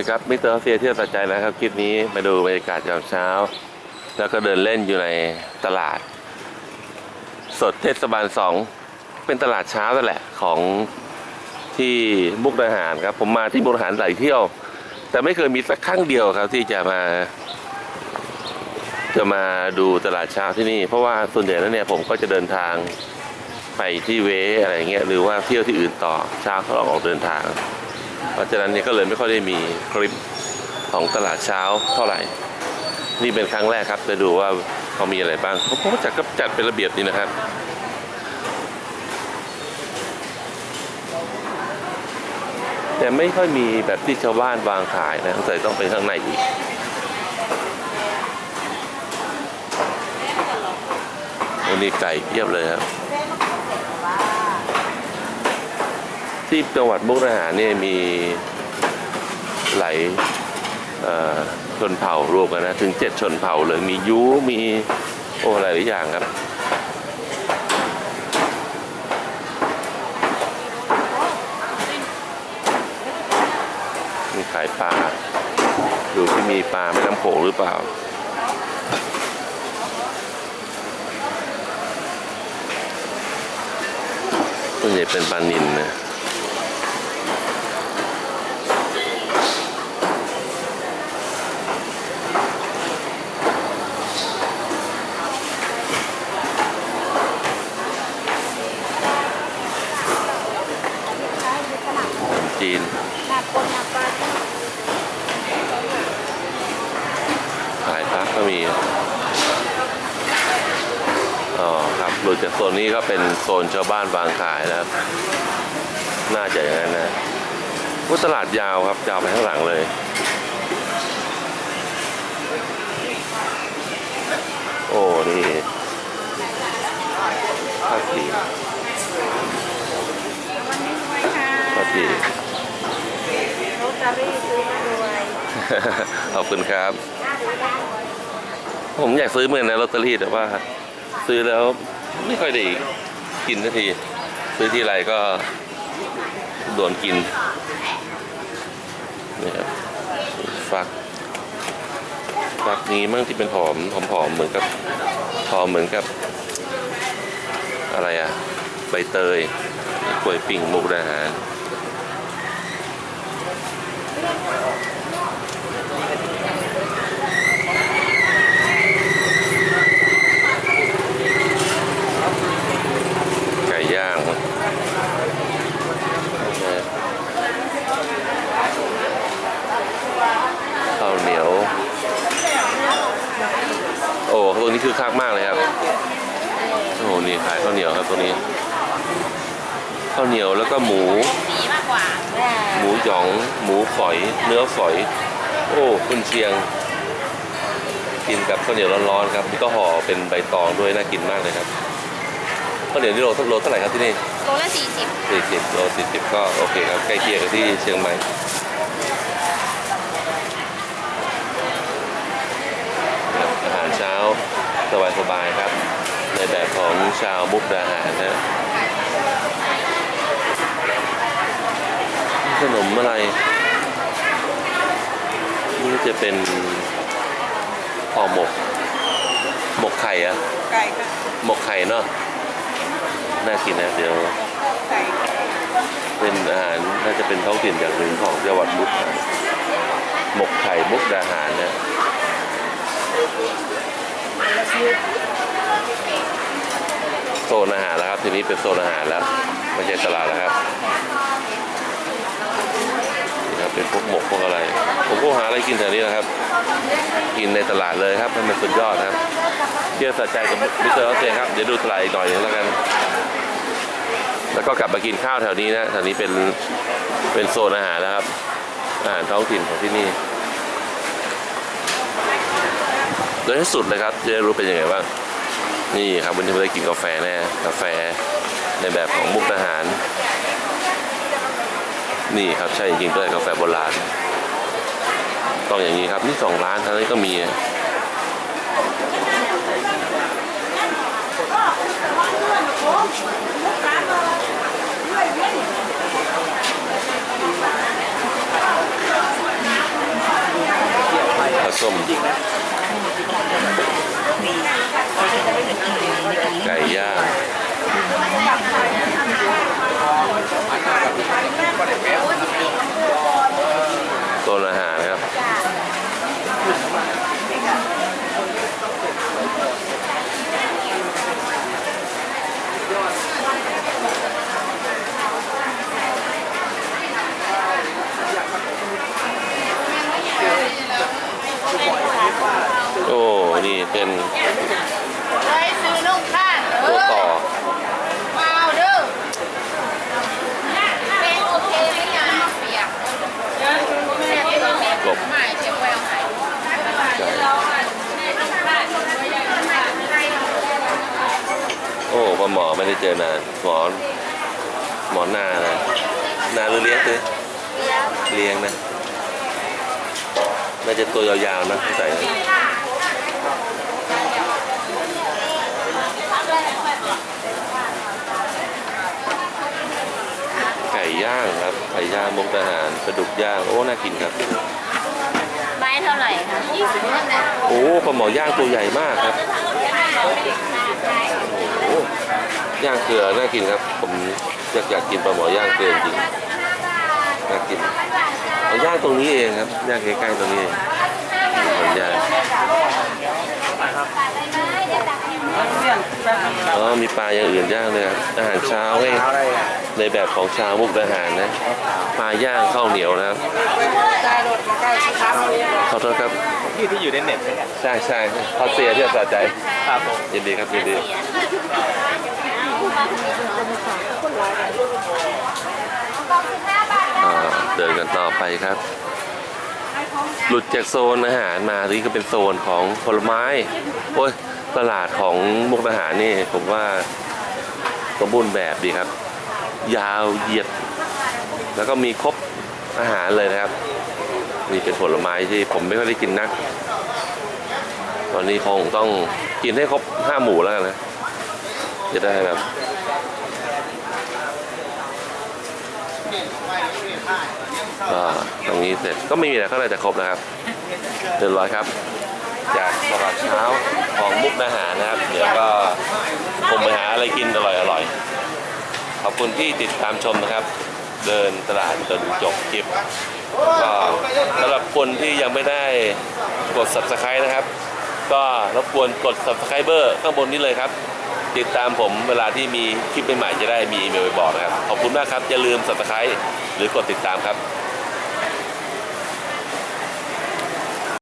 ดีครับมิสเตอร์เซียเที่ยวตัดใจแล้วครับคลิปนี้มาดูบรรยากาศยามเช้า แล้วก็เดินเล่นอยู่ในตลาด สดเทศบาลสองเป็นตลาดเช้านั่นแหละของที่มุกดาหารครับ ผมมาที่มุกดาหารหลายเที่ยว แต่ไม่เคยมีสักครั้งเดียวครับที่จะมา จะมาดูตลาดเช้าที่นี่ เพราะว่าส่วนใหญ่แล้วเนี่ยผมก็จะเดินทางไปที่เวอะไรเงี้ยหรือว่าเที่ยวที่อื่นต่อเช้าเขาออกเดินทาง เพราะฉะนั้นเนี่ยก็เลยไม่ค่อยได้มีคลิปของตลาดเช้าเท่าไหร่ นี่เป็นครั้งแรกครับจะดูว่าเขามีอะไรบ้างเขาก็จัดก็จัดเป็นระเบียบดีนะครับแต่ไม่ค่อยมีแบบที่ชาวบ้านวางขายนะสงสัยต้องไปข้างในอีกวันนี้ไก่เพียบเลยครับ ที่จังหวัดมุกดาหารเนี่ยมีหลายชนเผ่ารวมกันนะถึงเจ็ดชนเผ่าเลยมียูมีโอ้หลายอย่างครับมีขายปลาดูที่มีปลาแม่น้ำโขงหรือเปล่าส่วนใหญ่เป็นปลานิลนะ จีน หนักคนหนักปลาที่ ขายพักก็ มีอ๋อครับหลุดจากโซนนี้ก็เป็นโซนชาวบ้านวางขายนะครับ น่าจะอย่างนั้นนะว่าตลาดยาวครับยาวไปข้างหลังเลยโอ้นี่ผ้าสีวันนี้รวยค่ะผ้าสีโรตารี่ซื้อมารวยขอบคุณครับ ผมอยากซื้อเหมือนในลอตเตอรี่แต่ว่า ซื้อแล้วไม่ค่อยได้กินสักที ซื้อที่ไรก็โดนกินนี่ครับฟักฟักนี้มั่งที่เป็นหอมหอมหอมเหมือนกับหอมเหมือนกับ อะไรอะใบเตยกล้วยปิ่งมุกดาหาร ไก่ย่างข้าวเหนียว โอ้ตรง นี้คือคักมากเลยครับ โอ้โห นี่ขายข้าวเหนียวครับตรงนี้ ข้าวเหนียวแล้วก็หมู สีมากกว่าหมูหยอง หมูฝอย เนื้อฝอย โอ้คุณเชียง กินกับข้าวเหนียวร้อนๆครับ นี่ก็ห่อเป็นใบตองด้วยน่ากินมากเลยครับ ข้าวเหนียวนี่โลโลเท่าไหร่ครับที่นี่โลละสี่สิบ สี่สิบโลสี่สิบก็โอเคครับใกล้เคียงกับที่เชียงใหม่ครับอาหารเช้า สบายๆครับ ในแบบของชาวมุกดาหารนะขนมอะไร นี่จะเป็นห่อหมก หมกไข่อะไก่ค่ะหมกไข่เนาะน่ากินนะ เดี๋ยว ไก่เป็นอาหารน่าจะเป็นท้องถิ่นอย่างหนึ่งของจังหวัดมุกดาหารหมกไข่มุกดาหารนะ โซนอาหารแล้วครับ ทีนี้เป็นโซนอาหารแล้วไม่ใช่ตลาดแล้วครับนี่ครับเป็นพวกหมกพวกอะไร ผมก็หาอะไรกินแถวนี้นะครับ กินในตลาดเลยครับให้มันสุดยอดครับเที่ยวสะใจกับมิสเตอร์ออสเตรครับเดี๋ยวดูตลาดอีกหน่อยนึงแล้วกัน แล้วก็กลับมากินข้าวแถวนี้นะแถวนี้เป็นเป็นโซนอาหารแล้วครับอาหารท้องถิ่นของที่นี่ โดยที่สุดเลยครับจะได้รู้เป็นยังไงบ้างนี่ครับวันนี้เราได้กินกาแฟแน่กาแฟในแบบของมุกอาหาร นี่ครับใช่จริงๆด้วยกาแฟโบราณต้องอย่างนี้ครับนี่สองร้านทั้งนี้ก็มีส้ม ไก่ย่างโซนอาหารครับ โอ้ นี่เป็นไปซื้อนุ่งข้างเอตัวอต่อมาเอาเด้อเป็นโอเคไหมยังเปียกเปียกเปียกกบหมายเชียงแววหายโอ้ปลาหมอไม่ได้เจอนานหมอหมอนานะนาหรือเลี้ยงตือเลี้ยงนะน่าจะตัวยาวๆนะใส่นะไก่ ย่างครับไก่ย่างมุกดาหารปลาดุกย่าง โอ้ น่ากินครับ ไม้เท่าไหร่คะยี่สิบนั่นแหละโอ้ปลาหมอย่างตัวใหญ่มากครับ โอ้ย่างเกลือ น่ากินครับ ผมอยากอยากกินปลาหมอย่างเกลือจริง น่ากินเอาย่างตรงนี้เองครับ ย่างใกล้ๆตรงนี้เองมันย่าง อ๋อมีปลาอย่างอื่นย่างเลยครับอาหารเช้าไงในแบบของชาวมุกดาหารนะปลาย่างข้าวเหนียวนะครับใกล้รถใกล้ชิครับขอโทษครับที่ที่อยู่ในเน็ตเลยใช่ใช่เขาเสียที่สะใจครับผมยินดีครับยินดีอ่าเดินกันต่อไปครับ หลุดจากโซนอาหารมาทีนี้ก็เป็นโซนของผลไม้ โอ้ย ตลาดของมุกดาหารนี่ผมว่าสมบูรณ์แบบดีครับ ยาวเหยียด แล้วก็มีครบอาหารเลยนะครับนี่เป็นผลไม้ที่ผมไม่ค่อยได้กินนัก ตอนนี้คงต้องกินให้ครบห้าหมู่แล้วนะ จะได้แบบก็ตรงนี้เสร็จก็ไม่มีอะไรข้างในแต่ครบนะครับเรียบร้อยครับ จากตลาดเช้าของมุกดาหารนะครับ เดี๋ยวก็คงไปหาอะไรกินอร่อยอร่อยขอบคุณที่ติดตามชมนะครับ เดินตลาดจนจบคลิปก็สำหรับคนที่ยังไม่ได้กด subscribe นะครับ ก็รบกวนกด subscriber ข้างบนนี้เลยครับ ติดตามผมเวลาที่มีคลิปใหม่ๆจะได้มีอีเมลไปบอกนะครับ ขอบคุณมากครับ อย่าลืม subscribe หรือกดติดตามครับ